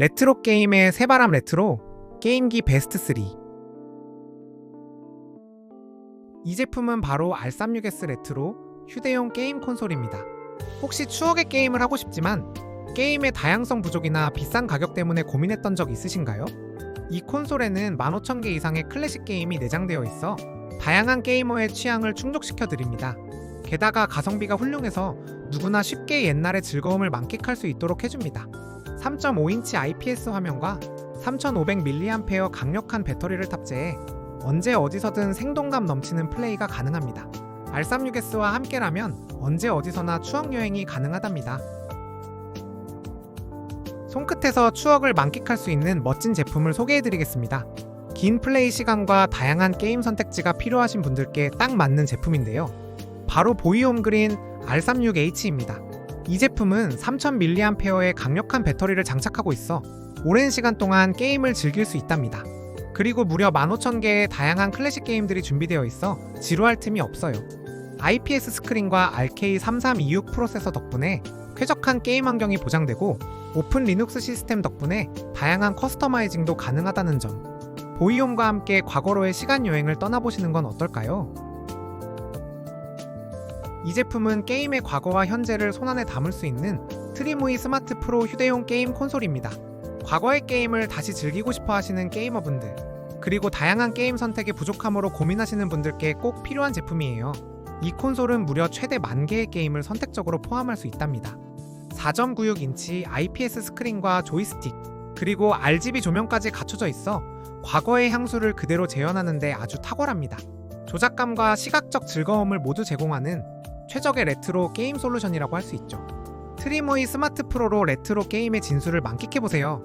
레트로 게임의 새바람 레트로 게임기 베스트 3. 이 제품은 바로 R36S 레트로 휴대용 게임 콘솔입니다. 혹시 추억의 게임을 하고 싶지만 게임의 다양성 부족이나 비싼 가격 때문에 고민했던 적 있으신가요? 이 콘솔에는 15,000개 이상의 클래식 게임이 내장되어 있어 다양한 게이머의 취향을 충족시켜 드립니다. 게다가 가성비가 훌륭해서 누구나 쉽게 옛날의 즐거움을 만끽할 수 있도록 해줍니다. 3.5인치 IPS 화면과 3500mAh 강력한 배터리를 탑재해 언제 어디서든 생동감 넘치는 플레이가 가능합니다. R36S와 함께라면 언제 어디서나 추억 여행이 가능하답니다. 손끝에서 추억을 만끽할 수 있는 멋진 제품을 소개해드리겠습니다. 긴 플레이 시간과 다양한 게임 선택지가 필요하신 분들께 딱 맞는 제품인데요. 바로 보이홈 그린 R36H입니다. 이 제품은 3000mAh의 강력한 배터리를 장착하고 있어 오랜 시간 동안 게임을 즐길 수 있답니다. 그리고 무려 15,000개의 다양한 클래식 게임들이 준비되어 있어 지루할 틈이 없어요. IPS 스크린과 RK3326 프로세서 덕분에 쾌적한 게임 환경이 보장되고 오픈 리눅스 시스템 덕분에 다양한 커스터마이징도 가능하다는 점. 보이홈과 함께 과거로의 시간 여행을 떠나보시는 건 어떨까요? 이 제품은 게임의 과거와 현재를 손안에 담을 수 있는 트리무이 스마트 프로 휴대용 게임 콘솔입니다. 과거의 게임을 다시 즐기고 싶어 하시는 게이머분들, 그리고 다양한 게임 선택의 부족함으로 고민하시는 분들께 꼭 필요한 제품이에요. 이 콘솔은 무려 최대 만 개의 게임을 선택적으로 포함할 수 있답니다. 4.96인치 IPS 스크린과 조이스틱, 그리고 RGB 조명까지 갖춰져 있어 과거의 향수를 그대로 재현하는데 아주 탁월합니다. 조작감과 시각적 즐거움을 모두 제공하는 최적의 레트로 게임 솔루션이라고 할 수 있죠. 트리모이 스마트 프로로 레트로 게임의 진수를 만끽해보세요.